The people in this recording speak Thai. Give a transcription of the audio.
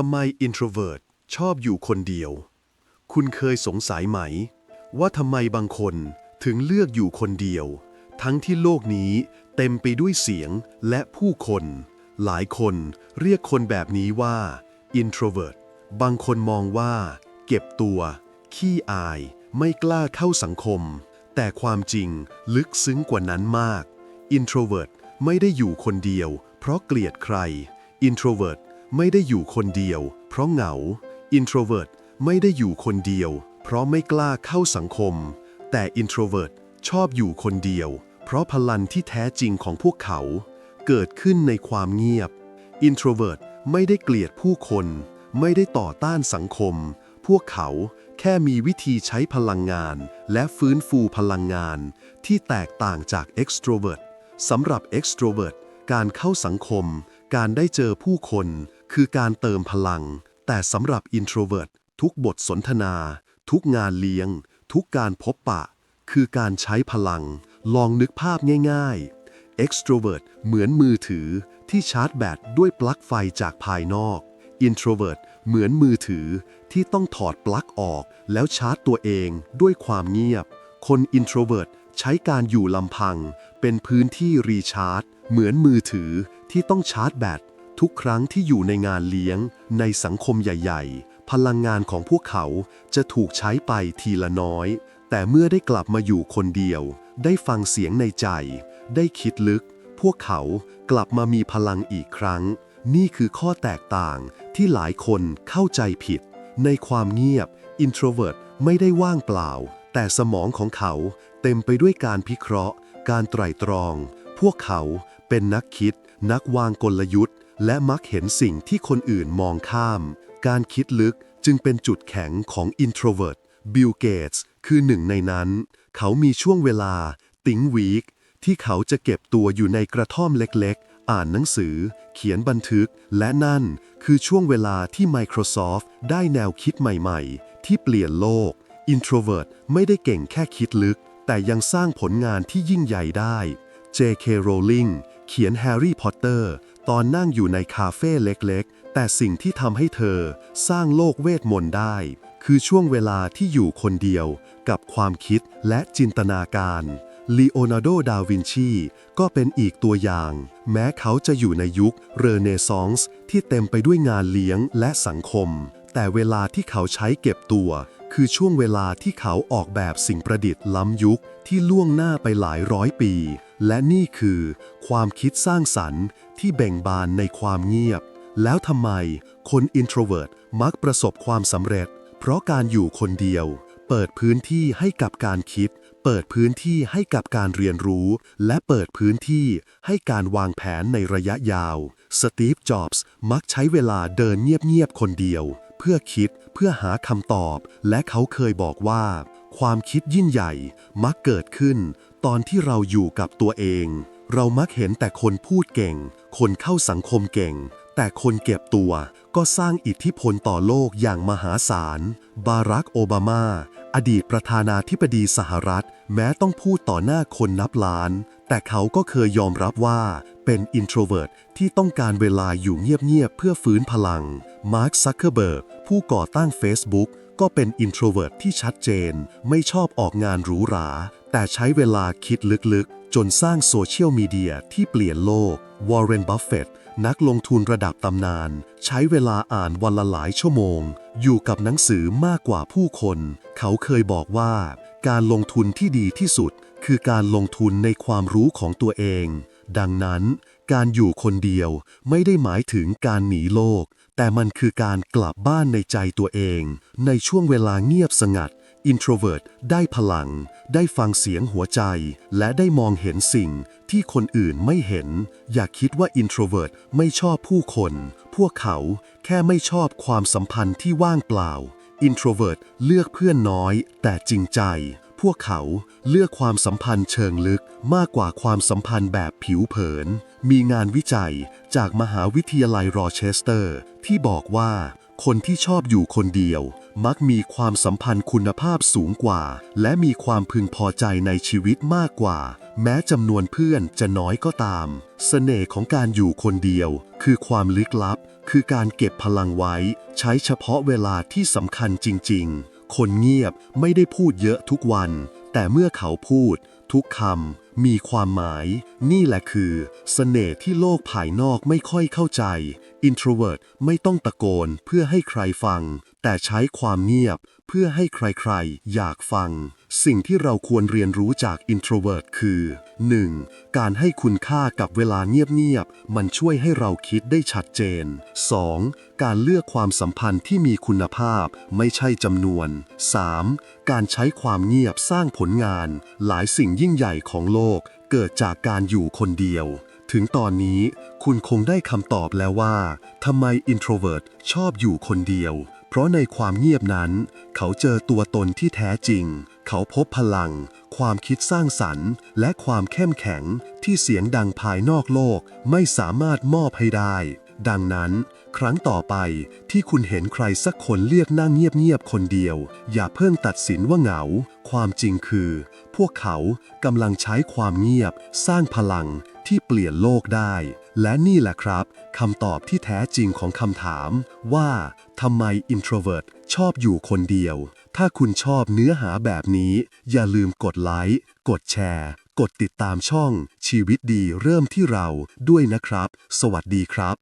ทำไม introvert ชอบอยู่คนเดียว คุณเคยสงสัยไหม ว่าทำไมบางคนถึงเลือกอยู่คนเดียว ทั้งที่โลกนี้เต็มไปด้วยเสียงและผู้คน หลายคนเรียกคนแบบนี้ว่า introvert บางคนมองว่า เก็บตัว ขี้อาย ไม่กล้าเข้าสังคม แต่ความจริงลึกซึ้งกว่านั้นมาก introvert ไม่ได้อยู่คนเดียว เพราะเกลียดใคร introvert ไม่ได้อยู่คนเดียว เพราะเหงา introvert ไม่ได้อยู่คนเดียว เพราะไม่กล้าเข้าสังคม แต่ introvert ชอบอยู่คนเดียว เพราะพลังที่แท้จริงของพวกเขา เกิดขึ้นในความเงียบ introvert ไม่ได้เกลียดผู้คน ไม่ได้ต่อต้านสังคม พวกเขาแค่มีวิธีใช้พลังงาน และฟื้นฟูพลังงาน ที่แตกต่างจาก extrovert สำหรับ extrovert การเข้าสังคม การได้เจอผู้คน คือการเติมพลัง แต่สำหรับ introvert ทุกบทสนทนา ทุกงานเลี้ยง ทุกการพบปะ คือการใช้พลัง ลองนึกภาพง่าย ๆ extrovert เหมือนมือถือที่ชาร์จแบตด้วยปลั๊กไฟจากภายนอก introvert เหมือนมือถือที่ต้องถอดปลั๊กออก แล้วชาร์จตัวเองด้วยความเงียบ คน introvert ใช้การอยู่ลำพัง เป็นพื้นที่รีชาร์จ เหมือนมือถือที่ต้องชาร์จแบต ทุกครั้งที่อยู่ในงานเลี้ยง ในสังคมใหญ่ ๆ พลังงานของพวกเขาจะถูกใช้ไปทีละน้อย แต่เมื่อได้กลับมาอยู่คนเดียว ได้ฟังเสียงในใจ ได้คิดลึก พวกเขากลับมามีพลังอีกครั้ง นี่คือข้อแตกต่างที่หลายคนเข้าใจผิด ในความเงียบ introvert ไม่ได้ว่างเปล่า แต่สมองของเขาเต็มไปด้วยการพิเคราะห์ การไตร่ตรอง พวกเขาเป็นนักคิด นักวางกลยุทธ์ และมักเห็นสิ่งที่คนอื่นมองข้าม การคิดลึกจึงเป็นจุดแข็งของ introvert บิลเกตส์คือหนึ่งในนั้น เขามีช่วงเวลา ติงวีคที่เขาจะเก็บตัวอยู่ในกระท่อมเล็กๆ อ่านหนังสือ เขียนบันทึก และนั่นคือช่วงเวลาที่ Microsoft ได้แนวคิดใหม่ๆ ที่เปลี่ยนโลก Introvert ไม่ได้เก่งแค่คิดลึก แต่ยังสร้างผลงานที่ยิ่งใหญ่ได้ J.K. Rowling เขียนแฮ ตอร์ตอนนั่งอยู่ในคาเฟ่เล็กๆ แต่สิ่งที่ทำให้เธอสร้างโลกเวทมนต์ได้ คือช่วงเวลาที่อยู่คนเดียวกับความคิดและจินตนาการลีโอนาร์โด ดาวินชี ก็เป็นอีกตัวอย่าง แม้เขาจะอยู่ในยุคเรเนซองส์ที่เต็มไปด้วยงานเลี้ยงและสังคม แต่เวลาที่เขาใช้เก็บตัว คือช่วงเวลาที่เขาออกแบบสิ่งประดิษฐ์ล้ำยุคที่ล่วงหน้าไปหลายร้อยปี และนี่คือความคิดสร้างสรรค์ที่เบ่งบานในความเงียบ แล้วทำไมคน introvert มักประสบความสำเร็จ เพราะการอยู่คนเดียว เปิดพื้นที่ให้กับการคิด เปิดพื้นที่ให้กับการเรียนรู้ และเปิดพื้นที่ให้การวางแผนในระยะยาว สตีฟ จ็อบส์ มักใช้เวลาเดินเงียบๆคนเดียว เพื่อคิด เพื่อหาคำตอบ และเขาเคยบอกว่า ความคิดยิ่งใหญ่มักเกิดขึ้น ตอนที่เราอยู่กับตัวเอง เรามักเห็นแต่คนพูดเก่ง คนเข้าสังคมเก่ง แต่คนเก็บตัวก็สร้างอิทธิพลต่อโลกอย่างมหาศาล บารักโอบามา อดีตประธานาธิบดีสหรัฐ แม้ต้องพูดต่อหน้าคนนับล้าน แต่เขาก็เคยยอมรับว่าเป็นอินโทรเวิร์ตที่ต้องการเวลาอยู่เงียบๆเพื่อฟื้นพลัง มาร์คซักเคอร์เบิร์กผู้ก่อตั้ง Facebook ก็เป็นอินโทรเวิร์ตที่ชัดเจน ไม่ชอบออกงานหรูหรา แต่ใช้เวลาคิดลึกๆ จนสร้างโซเชียลมีเดียที่เปลี่ยนโลกวอร์เรนบัฟเฟตต์นักลงทุนระดับตำนาน ใช้เวลาอ่านวันละหลายชั่วโมง อยู่กับหนังสือมากกว่าผู้คน เขาเคยบอกว่า การลงทุนที่ดีที่สุด คือการลงทุนในความรู้ของตัวเอง ดังนั้น การอยู่คนเดียวไม่ได้หมายถึงการหนีโลก แต่มันคือการกลับบ้านในใจตัวเอง ในช่วงเวลาเงียบสงัด introvert ได้พลัง ได้ฟังเสียงหัวใจ และได้มองเห็นสิ่งที่คนอื่นไม่เห็น อย่าคิดว่า introvert ไม่ชอบผู้คน พวกเขาแค่ไม่ชอบความสัมพันธ์ที่ว่างเปล่า introvert เลือกเพื่อนน้อย แต่จริงใจพวกเขาเลือกความสัมพันธ์เชิงลึกมากกว่าความสัมพันธ์แบบผิวเผิน มีงานวิจัยจากมหาวิทยาลัยรอเชสเตอร์ ที่บอกว่าคนที่ชอบอยู่คนเดียว มักมีความสัมพันธ์คุณภาพสูงกว่า และมีความพึงพอใจในชีวิตมากกว่า แม้จำนวนเพื่อนจะน้อยก็ตาม เสน่ห์ของการอยู่คนเดียว คือความลึกลับ คือการเก็บพลังไว้ ใช้เฉพาะเวลาที่สำคัญจริง ๆ คนเงียบไม่ได้พูดเยอะทุกวัน แต่เมื่อเขาพูด ทุกคำ มีความหมาย นี่แหละคือเสน่ห์ที่โลกภายนอกไม่ค่อยเข้าใจ introvert ไม่ต้องตะโกนเพื่อให้ใครฟัง แต่ใช้ความเงียบเพื่อให้ใครๆ อยากฟัง สิ่งที่เราควรเรียนรู้จาก introvert คือ 1. การให้คุณค่ากับเวลาเงียบๆ มันช่วยให้เราคิดได้ชัดเจน 2. การเลือกความสัมพันธ์ที่มีคุณภาพ ไม่ใช่จำนวน 3. การใช้ความเงียบสร้างผลงาน หลายสิ่งยิ่งใหญ่ของโลก เกิดจากการอยู่คนเดียวถึงตอนนี้คุณคงได้คำตอบแล้วว่าทำไม introvert ชอบอยู่คนเดียว เพราะในความเงียบนั้น เขาเจอตัวตนที่แท้จริง เขาพบพลัง ความคิดสร้างสรรค์ และความเข้มแข็งที่เสียงดังภายนอกโลกไม่สามารถมอบให้ได้ ดังนั้น ครั้งต่อไปที่คุณเห็นใครสักคนเลือกนั่งเงียบๆคนเดียว อย่าเพิ่งตัดสินว่าเหงา ความจริงคือ พวกเขากำลังใช้ความเงียบ สร้างพลังที่เปลี่ยนโลกได้ และนี่แหละครับคำตอบที่แท้จริงของคำถามว่าทำไม introvert ชอบอยู่คนเดียว ถ้าคุณชอบเนื้อหาแบบนี้ อย่าลืมกดไลค์ กดแชร์ กดติดตามช่อง ชีวิตดีเริ่มที่เราด้วยนะครับ สวัสดีครับ